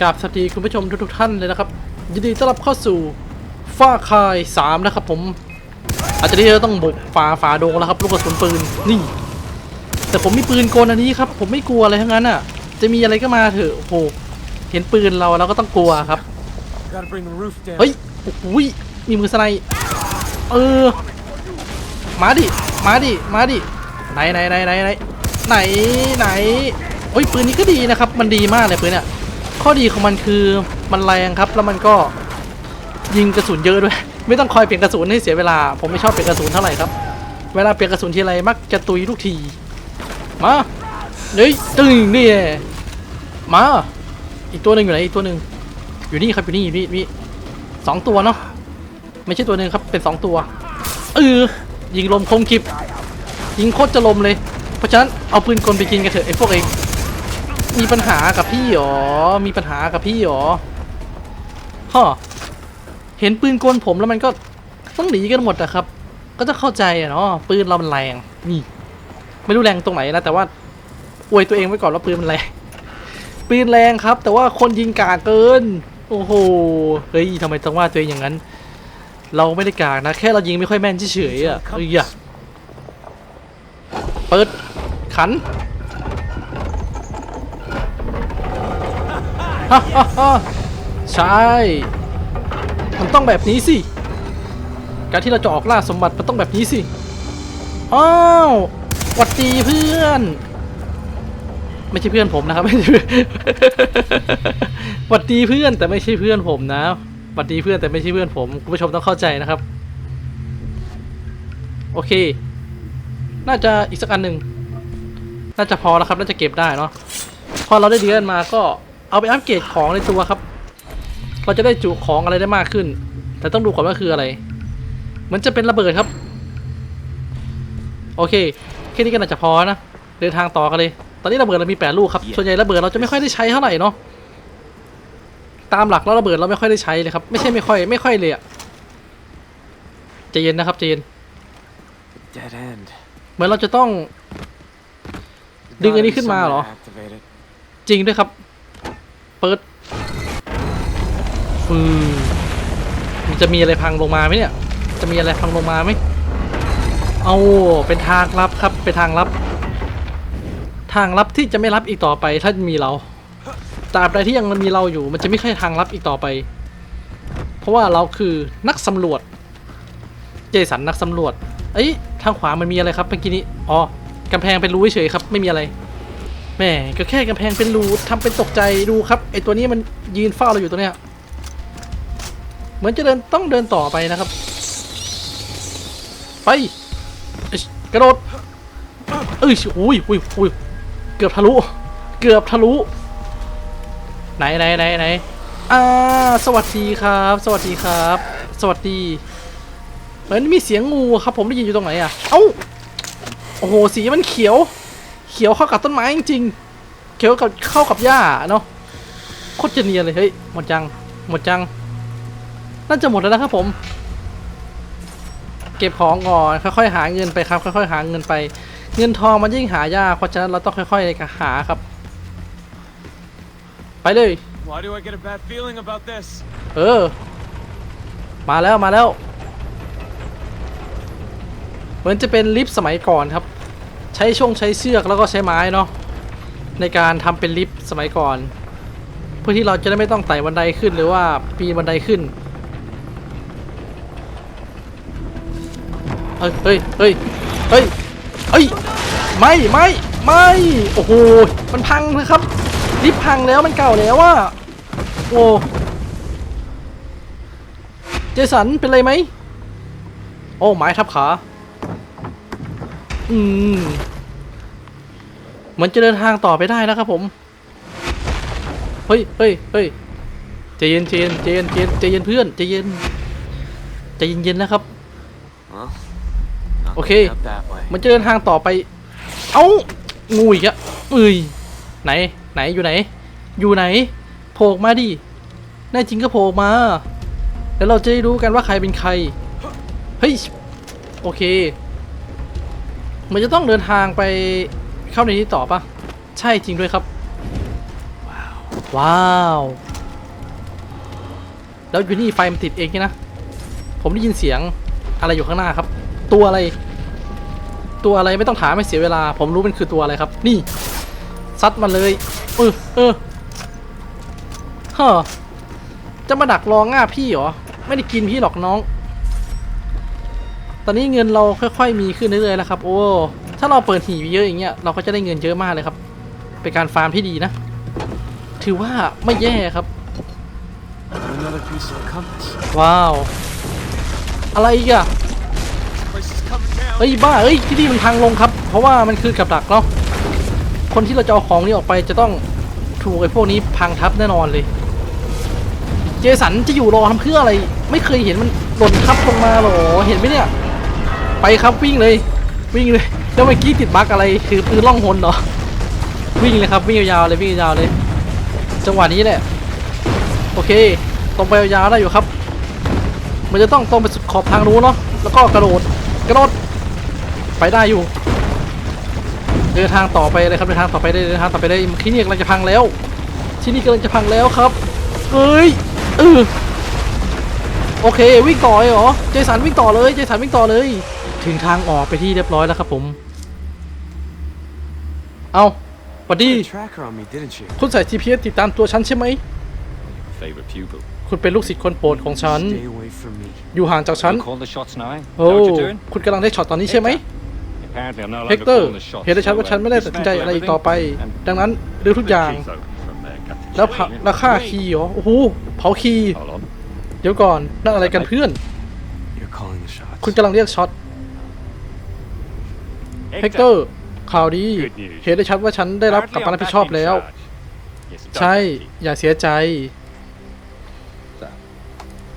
กราบสวัสดีคุณผู้ชมทุกๆท่านเลยนะครับ ยินดีต้อนรับเข้าสู่ฟ้าคายสามนะครับผม อาจจะที่เราต้องบุกฝ่าฝ่าโดงแล้วครับลูกกระสุนปืนนี่ แต่ผมมีปืนโกนอันนี้ครับ ผมไม่กลัวอะไรทั้งนั้นอะ จะมีอะไรก็มาเถอะโอ้โหเห็นปืนเราเราก็ต้องกลัวครับ เฮ้ยโอ้โหยมีมือสไนป์เออ มาดิ มาดิ มาดิ ไหนไหนไหนไหนไหนไหนไหนโอ้ยปืนนี้ก็ดีนะครับ มันดีมากเลยปืนเนี่ย ข้อดีของมันคือมันแรงครับ แล้วมันก็ยิงกระสุนเยอะด้วย ไม่ต้องคอยเปลี่ยนกระสุนให้เสียเวลา ผมไม่ชอบเปลี่ยนกระสุนเท่าไหร่ครับ เวลาเปลี่ยนกระสุนทีไรมักจะตุยทุกที มาเฮ้ยตึงนี่มา อีกตัวหนึ่งอยู่ไหนอีกตัวหนึ่งอยู่นี่ครับอยู่นี่อยู่นี่นี่สองตัวเนาะไม่ใช่ตัวหนึ่งครับเป็นสองตัวเออยิงลมคมคลิปยิงโคตรจะลมเลย เพราะฉะนั้นเอาปืนกลไปกินกันเถอะไอ้พวกเอง มีปัญหากับพี่หรอ มีปัญหากับพี่หรอฮะเห็นปืนกลผมแล้วมันก็ต้องหนีกันหมดอะครับ ก็จะเข้าใจอะเนาะปืนเรามันแรงนี่ ไม่รู้แรงตรงไหนนะแต่ว่าอวยตัวเองไว้ก่อนว่าปืนมันแรงปืนแรงครับ แต่ว่าคนยิงกากเกิน โอ้โหเฮ้ยทำไมต้องว่าตัวเองอย่างนั้น เราไม่ได้กากนะแค่เรายิงไม่ค่อยแม่นเฉยๆอะเอ้ยอะเปิดขันฮ่าฮ่าฮ่า ใช่ มันต้องแบบนี้สิ การที่เราจะออกล่าสมบัติมันต้องแบบนี้สิ อ้าวหวัดดีเพื่อน ไม่ใช่เพื่อนผมนะครับไม่ใช่เพื่อนหวัดดีเพื่อนแต่ไม่ใช่เพื่อนผมนะหวัดดีเพื่อนแต่ไม่ใช่เพื่อนผมคุณผู้ชมต้องเข้าใจนะครับ โอเค น่าจะอีกสักอันหนึ่งน่าจะพอแล้วครับ น่าจะเก็บได้เนาะ พอเราได้เดือนมาก็ เอาไปอัปเกรดของในตัวครับ เราจะได้จุของอะไรได้มากขึ้น แต่ต้องดูก่อนว่าคืออะไรเหมือนจะเป็นระเบิดครับ โอเค แค่นี้ก็น่าจะพอนะ เดินทางต่อกันเลย ตอนนี้ระเบิดเรามีแปดลูกครับ ส่วนใหญ่ระเบิดเราจะไม่ค่อยได้ใช้เท่าไหร่เนาะ ตามหลักแล้วระเบิดเราไม่ค่อยได้ใช้เลยครับ ไม่ใช่ไม่ค่อยไม่ค่อยเลยอะใจเย็นนะครับใจเย็น Dead end. เหมือนเราจะต้อง ดึงอันนี้ขึ้นมาเหรอ Activate it. จริงด้วยครับเปิดฟืมันจะมีอะไรพังลงมาไหมเนี่ย จะมีอะไรพังลงมาไหมเอาเป็นทางลับครับ เป็นทางลับ ทางลับที่จะไม่รับอีกต่อไปถ้ามีเราตราบใดที่ยังมีเราอยู่ มันจะไม่ใช่ทางลับอีกต่อไป เพราะว่าเราคือนักสำรวจ เจสันนักสำรวจ เอ้ยทางขวามันมีอะไรครับเมื่อกี้นี้ อ๋อกำแพงเป็นรูเฉยครับ ไม่มีอะไร แม่ก็แค่กำแพงเป็นรูทำเป็นตกใจดูครับไอตัวนี้มันยืนเฝ้าเราอยู่ตัวเนี้ยเหมือนจะเดินต้องเดินต่อไปนะครับ ไปกระโดดเอ้ยอุ้ยอุ้ยอุ้ยเกือบทะลุ เกือบทะลุ ไหนไหนไหนไหนอ่าสวัสดีครับ สวัสดีครับ สวัสดีเหมือนมีเสียงงูครับ ผมได้ยินอยู่ตรงไหนอะเอ้าโอ้โหสีมันเขียว เขียวเข้ากับต้นไม้จริงๆ เขียวกับเข้ากับหญ้าเนาะโคตรจะเนียนเลยเฮ้ยหมดจังหมดจังน่าจะหมดแล้วนะครับผม เก็บของก่อนค่อยๆหาเงินไปครับ ค่อยๆหาเงินไป เงินทองมันยิ่งหายากเพราะฉะนั้นเราต้องค่อยๆหาครับ ไปเลย Why do I get a bad feeling about this? เออ มาแล้วมาแล้ว เหมือนจะเป็นลิฟต์สมัยก่อนครับใช้ช่วงใช้เชือกแล้วก็ใช้ไม้เนาะในการทำเป็นลิฟต์สมัยก่อน เพื่อที่เราจะได้ไม่ต้องไต่บันไดขึ้นหรือว่าปีนบันไดขึ้นเฮ้ยเฮ้ยเฮ้ยเฮ้ยเฮ้ยไม่ไม่ไม่โอ้โหมันพังนะครับลิฟต์พังแล้วมันเก่าแล้วว่าโอ้เจสันเป็นไรไหมโอ้ไม้ทับขา อืม มือนจะเดินทางต่อไปได้แล้วครับผม เฮ้ยเฮ้ยเฮ้ยใจเย็นใจเย็นใจเย็นใจเย็นใจเย็นเพื่อนใจเย็นใจเย็นๆนะครับ Well, not Okay. looking out that way. มันจะเดินทางต่อไป เอ้างูอีกอะเอ้ยไหน ไหนอยู่ไหน อยู่ไหนโผล่ออกมาดิแน่จริงก็โผล่ออกมา แล้วเราจะได้รู้กันว่าใครเป็นใคร เฮ้ย โอเค มันจะต้องเดินทางไป เข้าในนี้ต่อปะใช่จริงด้วยครับ ว้าว แล้วอยู่นี่ไฟมันติดเองนี่นะ ผมได้ยินเสียงอะไรอยู่ข้างหน้าครับ ตัวอะไร ตัวอะไรไม่ต้องถามไม่เสียเวลา ผมรู้มันคือตัวอะไรครับ นี่ ซัดมันเลยเออเออเฮ้อจะมาดักรอง่าพี่เหรอ ไม่ได้กินพี่หรอกน้อง ตอนนี้เงินเราค่อย ๆ มีขึ้นเรื่อยๆแล้วครับ โอ้ ถ้าเราเปิดหีบเยอะอย่างเงี้ยเราก็จะได้เงินเยอะมากเลยครับ เป็นการฟาร์มที่ดีนะ ถือว่าไม่แย่ครับ ว้าว อะไรอีกอะเฮ้ยบ้าเฮ้ยที่นี่มันพังลงครับ เพราะว่ามันคือกับดักเนาะคนที่เราจะเอาของนี้ออกไปจะต้องถูกไอ้พวกนี้พังทับแน่นอนเลย เจสันจะอยู่รอทำเพื่ออะไร ไม่เคยเห็นมันหล่นทับลงมาหรอเห็นไหมเนี่ย ไปครับวิ่งเลย วิ่งเลย แล้วเมื่อกี้ติดบั๊กอะไรคือปืนล่องหนเหรอวิ่งเลยครับวิ่งยาวๆเลยวิ่งยาวๆเลย จังหวะนี้แหละโอเคตรงไปยาวๆได้อยู่ครับ มันจะต้องตรงไปสุดขอบทางนู้เนาะแล้วก็กระโดดกระโดดไปได้อยู่เดินทางต่อไปเลยครับเดินทางต่อไปได้เดินทางต่อไปได้ที่นี่กำลังจะพังแล้ว ที่นี่กำลังจะพังแล้วครับเฮ้ยเออโอเควิ่งต่อเลยเหรอเจสันวิ่งต่อเลยเจสันวิ่งต่อเลย ถึงทางออกไปที่เรียบร้อยแล้วครับผม เอาสวัสดี Put a tracker on me, didn't you? คุณใส่ GPS ติดตามตัวฉันใช่ไหม Favorite pupil. คุณเป็นลูกศิษย์คนโปรดของฉัน Stay away from me. อยู่ห่างจากฉัน You call the shots now? Is โอ้ that what you're doing? คุณกำลังได้ช็อตตอนนี้ใช่ไหม Apparently I'm no เฮ longer กเตอร์ calling the shots. เห็นได้ชัดว่า so, ฉัน uh, ไม่ได้ตัดสินใจอะไรอีกต่อไป and ดังนั้นรื้อทุกอย่าง keys open from there, Captain แล้วเผา Shane. แล้วฆ่าคีย์เหรอ โอ้โห เผาคีย์ Hold on. เดี๋ยวก่อน นั่นอะไรกันเพื่อน You're calling the shots. คุณกำลังเรียกช็อต เฮกเตอร์ ข่าวดี Good news. เห็นได้ชัดว่าฉันได้รับกับการรับผิดชอบแล้ว Yes, it does, ใช่ Captain. อย่าเสียใจ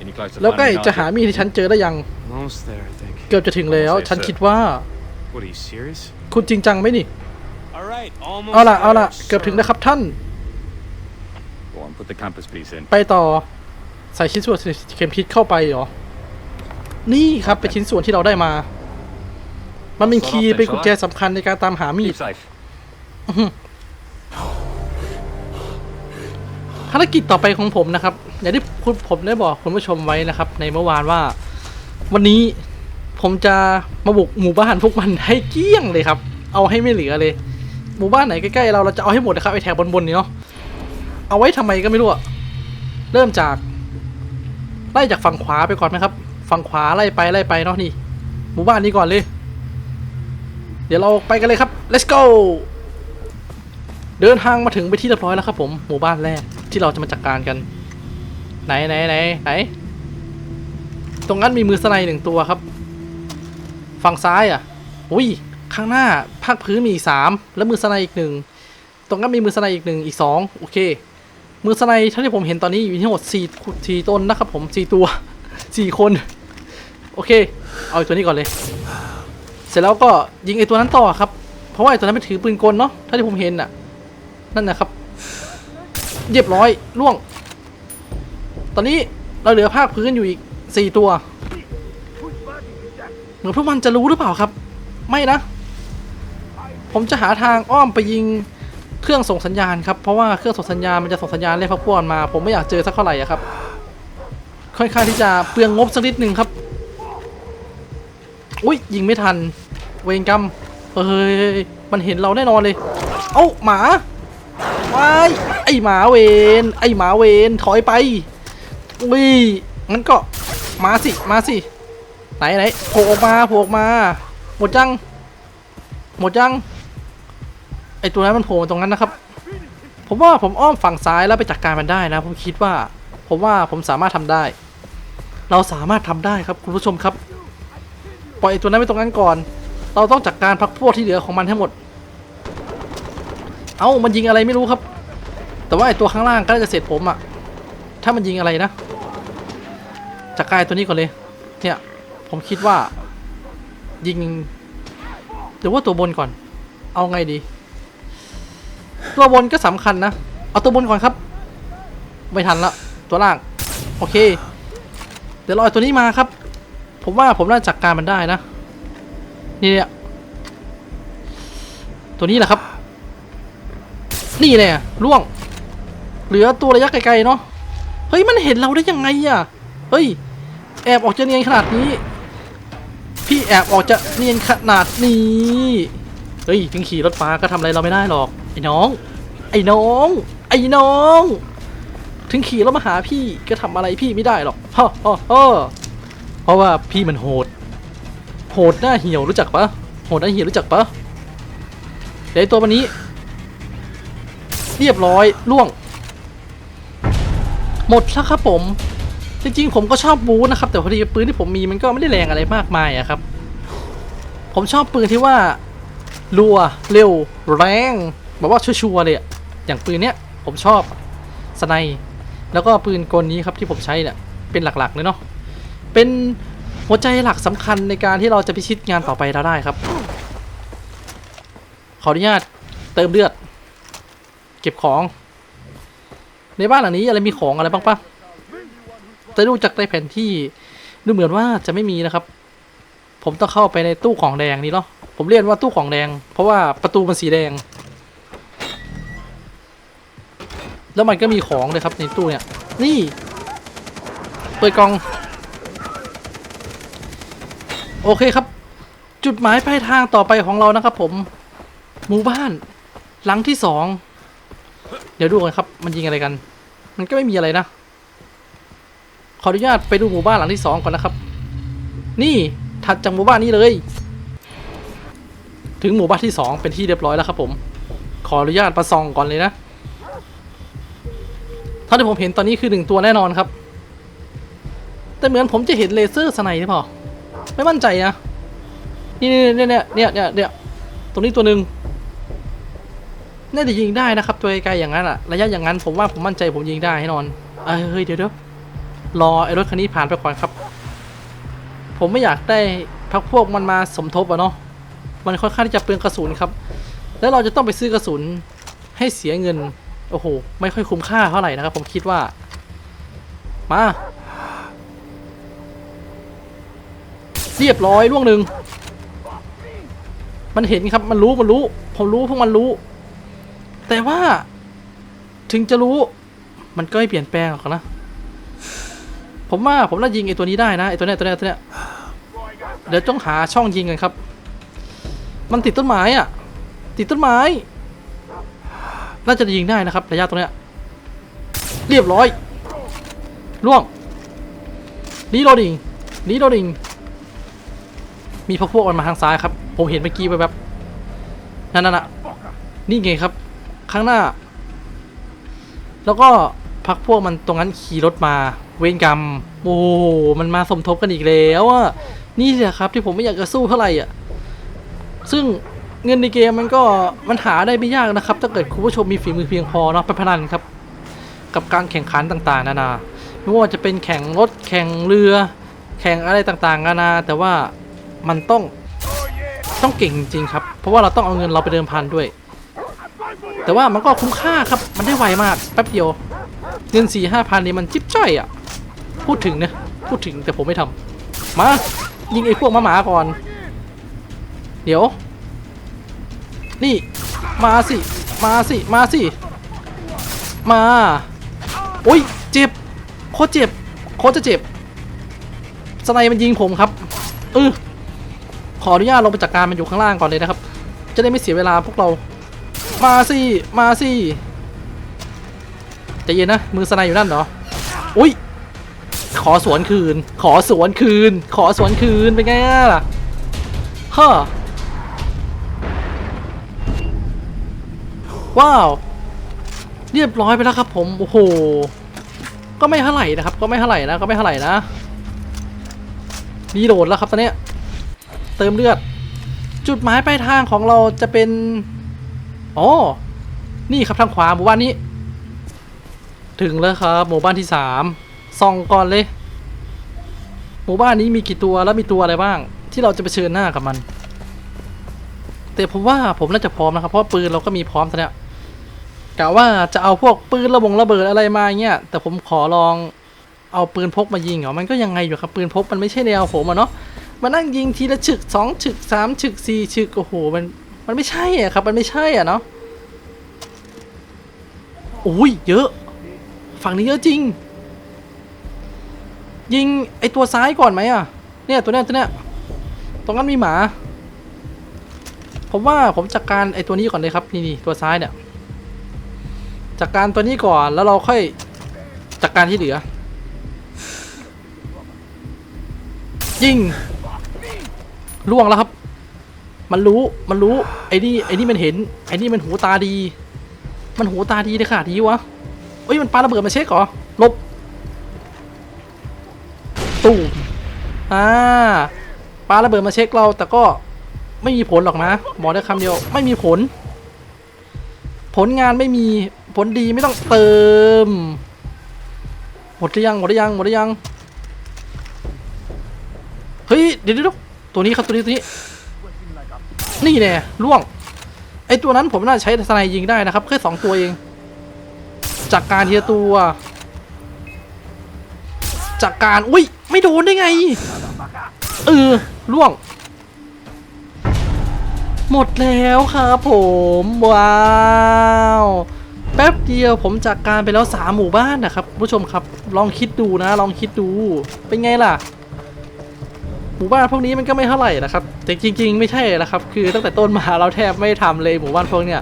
Any closer to แล้วใกล้ finding จะหา Nigel? มีดที่ฉันเจอได้ยัง Almost there, I think. เกือบจะถึงแล้ว ฉันคิดว่า What are you serious? คุณจริงจังไหมนี่ All right, almost เอาล่ะ เอาล่ะ there, เกือบถึง sir. แล้วครับท่าน Go on, put the compass piece in. ไปต่อ ใส่ชิ้นส่วนเข็มทิศเข้าไปเหรอ นี่ครับเป็นชิ้นส่วนที่เราได้มา มันเป็นคีย์เป็นกุญแจสำคัญในการตามหามีด Keep safe. ภารกิจต่อไปของผมนะครับอย่างที่คุณผมได้บอกคุณผู้ชมไว้นะครับ ในเมื่อวานว่า วันนี้ผมจะมาบุกหมู่บ้านพวกมันให้เกลี้ยงเลยครับ เอาให้ไม่เหลือเลย หมู่บ้านไหนใกล้ๆเราเราจะเอาให้หมดนะครับไอแถบบนๆนี่เนาะเอาไว้ทำไมก็ไม่รู้อะเริ่มจากไล่จากฝั่งขวาไปก่อนไหมครับ ฝั่งขวาไล่ไปไล่ไปเนาะนี่ หมู่บ้านนี้ก่อนเลย เดี๋ยวเราไปกันเลยครับ let's go เดินทางมาถึงไปที่เรียบร้อยแล้วครับผม หมู่บ้านแรกที่เราจะมาจัดการกัน ไหนไหนไหนไหน ตรงนั้นมีมือสไนด์หนึ่งตัวครับ ฝั่งซ้ายอะ อุ้ย ข้างหน้าภาคพื้นมีอีกสามแล้วมือสไนด์อีกหนึ่ง ตรงนั้นมีมือสไนด์อีกหนึ่งอีกสองโอเค มือสไนด์เท่าที่ผมเห็นตอนนี้อยู่ที่หมดสี่สี่ต้นนะครับผมสี่ตัวสี่คน โอเค เอาไอ้ตัวนี้ก่อนเลย เสร็จแล้วก็ยิงไอ้ตัวนั้นต่อครับ เพราะว่าไอ้ตัวนั้นเป็นถือปืนกลเนาะเท่าที่ผมเห็นน่ะ นั่นนะครับเรียบร้อยล่วง ตอนนี้เราเหลือภาคพื้นอยู่อีกสี่ตัว เหมือนพวกมันจะรู้หรือเปล่าครับ ไม่นะ ผมจะหาทางอ้อมไปยิงเครื่องส่งสัญญาณครับ เพราะว่าเครื่องส่งสัญญาณมันจะส่งสัญญาณเรียกพวกพวกมันมา ผมไม่อยากเจอสักเท่าไหร่อะครับ ค่อนข้างที่จะเปลืองงบสักนิดหนึ่งครับ อุ้ยยิงไม่ทัน เวรกรรมเฮ้ยมันเห็นเราแน่นอนเลย เอ้าหมาว้ายไอหมาเวนไอหมาเวนถอยไปอุ้ยงั้นก็มาสิมาสิไหนไหนโผล่ออกมาโผล่ออกมา หมดยัง หมดยังไอตัวนั้นมันโผล่มาตรงนั้นนะครับ ผมว่าผมอ้อมฝั่งซ้ายแล้วไปจัดการมันได้นะ ผมคิดว่า ผมว่าผมสามารถทำได้ เราสามารถทำได้ครับคุณผู้ชมครับ ปล่อยไอตัวนั้นไว้ตรงนั้นก่อน เราต้องจัดการพักพวกที่เหลือของมันให้หมด เอ้ามันยิงอะไรไม่รู้ครับ แต่ว่าไอตัวข้างล่างก็จะเสร็จผมอะถ้ามันยิงอะไรนะ จัดการตัวนี้ก่อนเลย เนี่ย ผมคิดว่า ยิงหรือว่าตัวบนก่อน เอาไงดี ตัวบนก็สำคัญนะ เอาตัวบนก่อนครับ ไม่ทันละ ตัวล่าง โอเค เดี๋ยวรอตัวนี้มาครับ ผมว่าผมน่าจะจัดการมันได้นะ นี่เนี่ยตัวนี้แหละครับ นี่แน่ล่วง เหลือตัวระยะไกลๆเนาะเฮ้ยมันเห็นเราได้ยังไงอะเฮ้ย แอบออกจะเนียนขนาดนี้ พี่แอบออกจะเนียนขนาดนี้เฮ้ยถึงขี่รถฟ้าก็ทำอะไรเราไม่ได้หรอกไอ้น้อง ไอ้น้อง ไอ้น้อง ถึงขี่รถมาหาพี่ก็ทำอะไรพี่ไม่ได้หรอกฮ่าฮ่าฮ่าเพราะว่าพี่มันโหด โหดหน้าเหี่ยวรู้จักปะโหดหน้าเหี่ยวรู้จักปะเดี๋ยวตัววันนี้ เรียบร้อยล่วง หมดแล้วครับผม จริงๆผมก็ชอบบูนะครับ แต่พอดีปืนที่ผมมีมันก็ไม่ได้แรงอะไรมากมายอะครับ ผมชอบปืนที่ว่ารัวเร็วแรงแบบว่าชัวร์ๆเลยอะอย่างปืนเนี้ยผมชอบสไนแล้วก็ปืนกลนี้ครับที่ผมใช้เนี่ยเป็นหลักๆเลยเนาะเป็น หัวใจหลักสำคัญในการที่เราจะพิชิตงานต่อไปเราได้ครับ ขออนุญาตเติมเลือด เก็บของ ในบ้านหลังนี้อะไรมีของอะไรบ้างปะแต่ดูจากในแผนที่ดูเหมือนว่าจะไม่มีนะครับ ผมต้องเข้าไปในตู้ของแดงนี่เนาะผมเรียกว่าตู้ของแดง เพราะว่าประตูมันสีแดง แล้วมันก็มีของเลยครับในตู้เนี่ย นี่ เปิดกล่อง โอเคครับ จุดหมายปลายทางต่อไปของเรานะครับ ผม หมู่บ้าน หลังที่สอง เดี๋ยวดูกันครับ มันยิงอะไรกัน มันก็ไม่มีอะไรนะ ขออนุญาตไปดูหมู่บ้านหลังที่สองก่อนนะครับ นี่ถัดจากหมู่บ้านนี้เลย ถึงหมู่บ้านที่สองเป็นที่เรียบร้อยแล้วครับ ผม ขออนุญาตมาส่องก่อนเลยนะเท่าที่ผมเห็นตอนนี้คือหนึ่งตัวแน่นอนครับ แต่เหมือนผมจะเห็นเลเซอร์สไนหรือเปล่า ไม่มั่นใจนะ นี่เนี่ยเนี่ยเนี่ยเนี่ยเนี่ยตรงนี้ตัวหนึ่งน่าจะยิงได้นะครับ ตัวไกลๆอย่างนั้นอะระยะอย่างนั้นผมว่าผมมั่นใจผมยิงได้แน่นอนเอ้ยเฮ้ยเดี๋ยวเดี๋ยวรอไอ้รถคันนี้ผ่านไปก่อนครับ ผมไม่อยากได้พักพวกมันมาสมทบอะเนาะมันค่อนข้างที่จะเปลืองกระสุนครับ แล้วเราจะต้องไปซื้อกระสุนให้เสียเงิน โอ้โห ไม่ค่อยคุ้มค่าเท่าไหร่นะครับ ผมคิดว่า มา เรียบร้อยล่วงหนึ่งมันเห็นครับมันรู้มันรู้ผมรู้พวกมันรู้ แต่ว่า ถึงจะรู้ มันก็ไม่เปลี่ยนแปลงหรอกนะ ผมว่าผมน่ายิงไอ้ตัวนี้ได้นะไอ้ตัวเนี้ยตัวเนี้ยตัวเนี้ยเดี๋ยวต้องหาช่องยิงกันครับ มันติดต้นไม้อะติดต้นไม้ น่าจะยิงได้นะครับระยะตรงเนี้ยเรียบร้อยล่วงรีโหลดดิงรีโหลดดิง มีพวกพวกมันมาทางซ้ายครับ ผมเห็นเมื่อกี้ไปแบบนั่นน่ะนี่ไงครับ ข้างหน้า แล้วก็พักพวกมันตรงนั้นขี่รถมา เวรกรรม โอ้มันมาสมทบกันอีกแล้วอะนี่แหละครับที่ผมไม่อยากจะสู้เท่าไหร่อะ ซึ่งเงินในเกมมันก็มันหาได้ไม่ยากนะครับ ถ้าเกิดคุณผู้ชมมีฝีมือเพียงพอเนาะไปพนันครับ กับการแข่งขันต่างๆ นานา ไม่ว่าจะเป็นแข่งรถแข่งเรือ แข่งอะไรต่างๆ นานา แต่ว่า มันต้องต้องเก่งจริงครับ เพราะว่าเราต้องเอาเงินเราไปเดิมพันด้วย แต่ว่ามันก็คุ้มค่าครับ มันได้ไวมากแป๊บเดียว เงินสี่ห้าพันนี่มันจิ๊บจ้อยอะ พูดถึงนะ พูดถึงแต่ผมไม่ทำมา ยิงไอ้พวกมาหมาก่อน เดี๋ยว นี่มาสิ มาสิ มาสิ มา โอ้ย เจ็บ โคตรเจ็บ โคตรจะเจ็บสไนมันยิงผมครับ เออ ขออนุญาตลงไปจัดการมันอยู่ข้างล่างก่อนเลยนะครับ จะได้ไม่เสียเวลาพวกเรา มาสิ มาสิใจเย็นนะ มือสไนอยู่นั่นเหรอ อุ้ย ขอสวนคืน ขอสวนคืน ขอสวนคืน เป็นไงล่ะฮ่าว้าว เรียบร้อยไปแล้วครับผม โอ้โห ก็ไม่เท่าไหร่นะครับ ก็ไม่เท่าไหร่นะ ก็ไม่เท่าไหร่นะ รีโหลดแล้วครับตอนเนี้ย ติมเลือด จุดหมายปลายทางของเราจะเป็นอ๋อนี่ครับทางขวาหมู่บ้านนี้ ถึงแล้วครับ หมู่บ้านที่สามส่องก่อนเลย หมู่บ้านนี้มีกี่ตัวแล้วมีตัวอะไรบ้าง ที่เราจะไปเชิญหน้ากับมัน แต่ผมว่าผมน่าจะพร้อมนะครับ เพราะปืนเราก็มีพร้อมตอนเนี้ยกะว่าจะเอาพวกปืนระบงระเบิดอะไรมาเงี้ยแต่ผมขอลองเอาปืนพกมายิงเหรอมันก็ยังไงอยู่ครับปืนพกมันไม่ใช่แนวผมอะเนาะ มานั่งยิงทีละฉึกสองฉึกสามฉึกสี่ฉึกโอ้โหมันมันไม่ใช่อะครับ มันไม่ใช่อะเนาะโอ้ยเยอะ ฝั่งนี้เยอะจริง ยิงไอตัวซ้ายก่อนไหมอะเนี่ยตัวเนี้ยตัวเนี้ยตรงนั้นมีหมา ผมว่าผมจัดการไอตัวนี้ก่อนเลยครับนี่นี่ตัวซ้ายเนี่ยจัดการตัวนี้ก่อนแล้วเราค่อยจัดการที่เหลือยิง ล่วงแล้วครับ มันรู้มันรู้ไอ้นี่ไอ้นี่มันเห็นไอ้นี่มันหูตาดี มันหูตาดีเลยค่ะดีวะเอ้ยมันปาระเบิดมาเช็คเหรอลบตู้มอ่าปาระเบิดมาเช็คเรา แต่ก็ไม่มีผลหรอกนะบอกได้คำเดียวไม่มีผล ผลงานไม่มีผลดีไม่ต้องเติมหมดหรือยังหมดหรือยังหมดหรือยังเฮ้ยเดี๋ยวเดี๋ยว ตัวนี้ครับตัวนี้ตัวนี้ นี่แน่ล่วง ไอตัวนั้นผมน่าจะใช้สไนยิงได้นะครับ แค่สองตัวเอง จากการทีละตัว จากการ อุ้ย ไม่โดนได้ไง เออล่วง หมดแล้วครับผม ว้าวแป๊บเดียวผมจากการไปแล้วสามหมู่บ้านนะครับผู้ชมครับ ลองคิดดูนะ ลองคิดดู เป็นไงล่ะ มู่บ้านพวกนี้มันก็ไม่เท่าไหร่นะครับแต่จริง ๆ ไม่ใช่นะครับ คือตั้งแต่ต้นมาเราแทบไม่ทำเลยหมู่บ้านพวกเนี้ย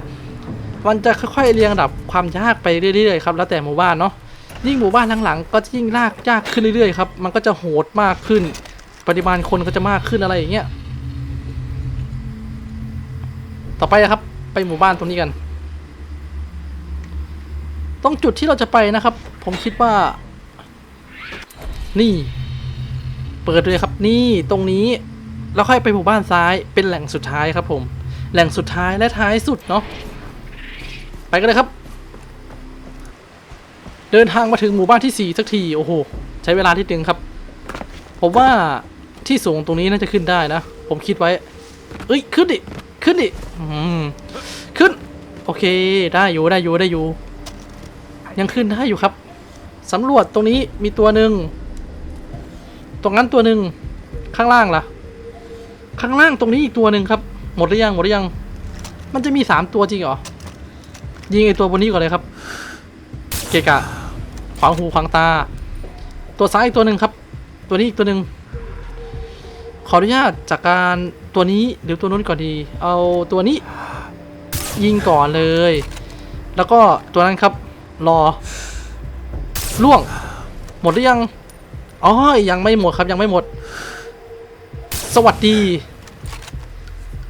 มันจะค่อยๆเรียงระดับความยากไปเรื่อยๆครับแล้วแต่หมู่บ้านเนาะยิ่งหมู่บ้านหลังๆ ก็จะยิ่งลากยากขึ้นเรื่อยๆครับมันก็จะโหดมากขึ้น ปริมาณคนก็จะมากขึ้นอะไรอย่างเงี้ยต่อไปนะครับไปหมู่บ้านตรงนี้กันตรงจุดที่เราจะไปนะครับ ผมคิดว่า นี่ เปิดเลยครับนี่ตรงนี้แล้วค่อยไปหมู่บ้านซ้ายเป็นแหล่งสุดท้ายครับผม แหล่งสุดท้ายและท้ายสุดเนาะไปกันเลยครับ เดินทางมาถึงหมู่บ้านที่สี่สักทีโอ้โห ใช้เวลาที่นึงครับ ผมว่าที่สูงตรงนี้น่าจะขึ้นได้นะ ผมคิดไว้ เอ้ยขึ้นดิขึ้นดิอืมขึ้น โอเคได้อยู่ได้อยู่ได้อยู่ ยังขึ้นได้อยู่ครับสำรวจตรงนี้มีตัวหนึ่ง ตรงนั้นตัวหนึ่งข้างล่างล่ะ ข้างล่างตรงนี้อีกตัวหนึ่งครับ หมดหรือยังหมดหรือยัง มันจะมีสามตัวจริงเหรอ ยิงไอตัวบนนี้ก่อนเลยครับ เกกะ ขวางหูขวางตา ตัวซ้ายอีกตัวหนึ่งครับ ตัวนี้อีกตัวหนึ่งขออนุญาตจากการตัวนี้หรือตัวนู้นก่อนดี เอาตัวนี้ ยิงก่อนเลย แล้วก็ตัวนั้นครับ รอล่วง หมดหรือยัง อ๋อยังไม่หมดครับยังไม่หมด สวัสดี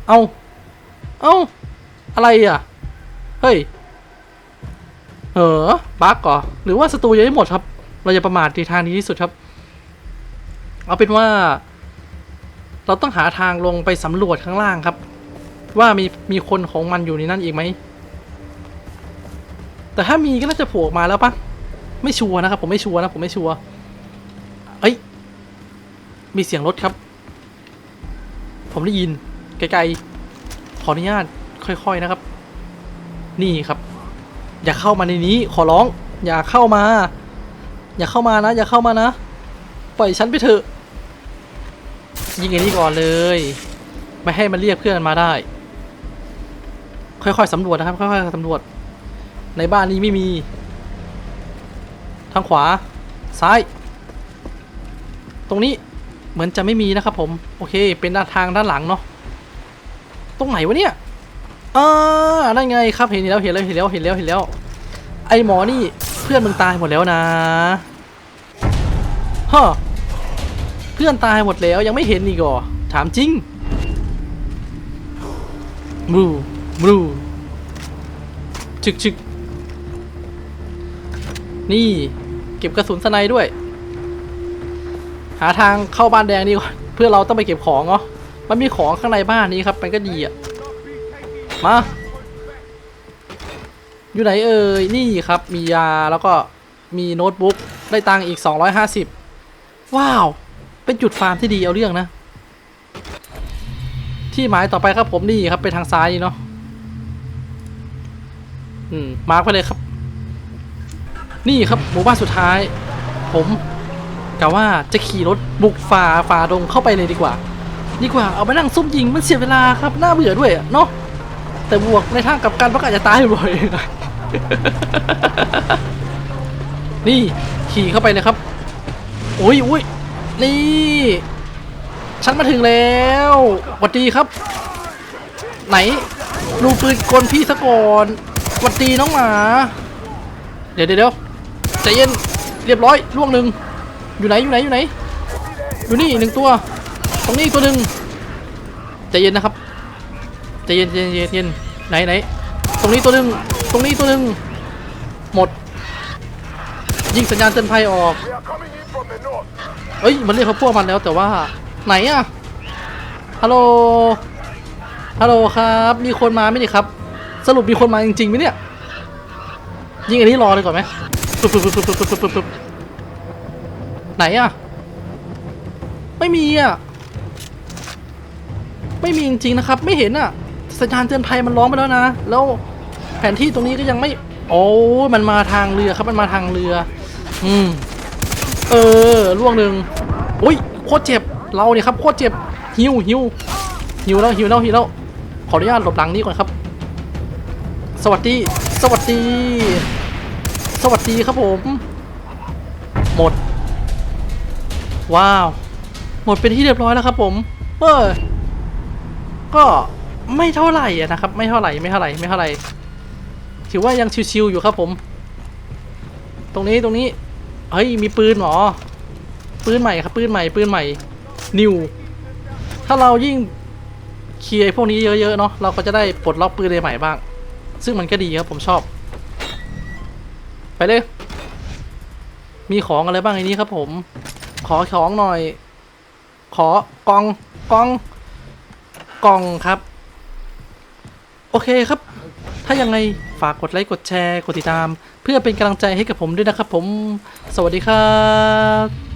เอาเอาอะไรอะ เฮ้ยเออบั๊กเหรอหรือว่าศัตรูยังไม่หมดครับ เราจะประมาทในทางนี้ที่สุดครับ เอาเป็นว่า เราต้องหาทางลงไปสำรวจข้างล่างครับ ว่ามีมีคนของมันอยู่ในนั้นอีกไหม แต่ถ้ามีก็น่าจะโผล่ออกมาแล้วปะไม่ชัวร์นะครับ ผมไม่ชัวร์นะผมไม่ชัวร์ มีเสียงรถครับ ผมได้ยินไกลๆ ขออนุญาตค่อยๆนะครับ นี่ครับ อย่าเข้ามาในนี้ ขอร้อง อย่าเข้ามา อย่าเข้ามานะ อย่าเข้ามานะ ปล่อยฉันไปเถอะ ยิงไอ้นี่ก่อนเลย ไม่ให้มันเรียกเพื่อนมาได้ ค่อยๆสำรวจนะครับ ค่อยๆสำรวจ ในบ้านนี้ไม่มี ทางขวา ซ้าย ตรงนี้ เหมือนจะไม่มีนะครับผม โอเค เป็นด้านทางด้านหลังเนาะ ตรงไหนวะเนี่ยอ่านั่นไงครับ เห็นแล้ว เห็นแล้ว เห็นแล้ว เห็นแล้ว เห็นแล้ว ไอหมอนี่เพื่อนมึงตายหมดแล้วนะฮะเพื่อนตายหมดแล้วยังไม่เห็นอีกหรอ ถามจริงบลูบลูชึกชึกนี่ เก็บกระสุนสไนด้วย หาทางเข้าบ้านแดงดีกว่าเพื่อเราต้องไปเก็บของเนาะมันมีของข้างในบ้านนี้ครับ มันก็ดีอะมาอยู่ไหนเอ่ยนี่ครับมียาแล้วก็มีโน้ตบุ๊กได้ตังค์อีก 250 ว้าว เป็นจุดฟาร์มที่ดีเอาเรื่องนะ ที่หมายต่อไปครับผมนี่ครับไปทางซ้ายนี่เนาะอืมมาร์กไปเลยครับ นี่ครับหมู่บ้านสุดท้าย ผม กะว่าจะขี่รถบุกฝ่าฝ่าดงเข้าไปเลยดีกว่า ดีกว่าเอาไปนั่งซุ่มยิงมันเสียเวลาครับน่าเบื่อด้วยเนาะแต่บวกในทางกับกันมันก็อาจจะตายบ่อยนี่ขี่เข้าไปเลยครับโอ้ยอุ้ยนี่ ฉันมาถึงแล้วหวัดดีครับ ไหนดูปืนกลพี่ซะก่อนหวัดดีน้องหมาเดี๋ยวเดี๋ยวเดี๋ยวใจเย็นเรียบร้อยล่วงหนึ่ง อยู่ไหนอยู่ไหนอยู่ไหนอยู่นี่หนึ่งตัว ตรงนี้ตัวหนึ่งใจเย็นนะครับใจเย็นใจเย็นเย็นไหนไหนตรงนี้ตัวหนึ่งตรงนี้ตัวหนึ่งหมด ยิงสัญญาณเตือนภัยออกเอ้ยมันเรียกเขาพวกมันแล้วแต่ว่าไหนอะฮัลโหลฮัลโหลครับ มีคนมาไหมนี่ครับ สรุปมีคนมาจริงๆไหมเนี่ย ยิงอันนี้รอเลยก่อนไหมปึ๊บปึ๊บปึ๊บปึ๊บปึ๊บปึ๊บปึ๊บ ไหนอะไม่มีอะไม่มีจริงๆนะครับ ไม่เห็นอะสัญญาณเตือนภัยมันร้องไปแล้วนะ แล้วแผนที่ตรงนี้ก็ยังไม่ โอ้มันมาทางเรือครับ มันมาทางเรือ อืม เออล่วงหนึ่งอุ้ยโคตรเจ็บ เราเนี่ยครับโคตรเจ็บ หิวหิวหิวแล้วหิวแล้วหิวแล้ว ขออนุญาตหลบหลังนี้ก่อนครับ สวัสดี สวัสดี สวัสดีครับผม ว้าว หมดเป็นที่เรียบร้อยแล้วครับผมเออก็ไม่เท่าไหร่นะครับ ไม่เท่าไหร่ไม่เท่าไหร่ไม่เท่าไหร่ถือว่ายังชิวๆอยู่ครับผม ตรงนี้ตรงนี้เฮ้ยมีปืนหรอปืนใหม่ครับปืนใหม่ปืนใหม่นิวถ้าเรายิ่งเคลียร์พวกนี้เยอะๆเนาะเราก็จะได้ปลดล็อกปืนใหม่บ้าง ซึ่งมันก็ดีครับผมชอบ ไปเลย มีของอะไรบ้างในนี้ครับผม ขอของหน่อย ขอกล่องกล่องกล่องครับ โอเคครับ ถ้ายังไงฝากกดไลค์กดแชร์ กดติดตาม เพื่อเป็นกำลังใจให้กับผมด้วยนะครับผม สวัสดีครับ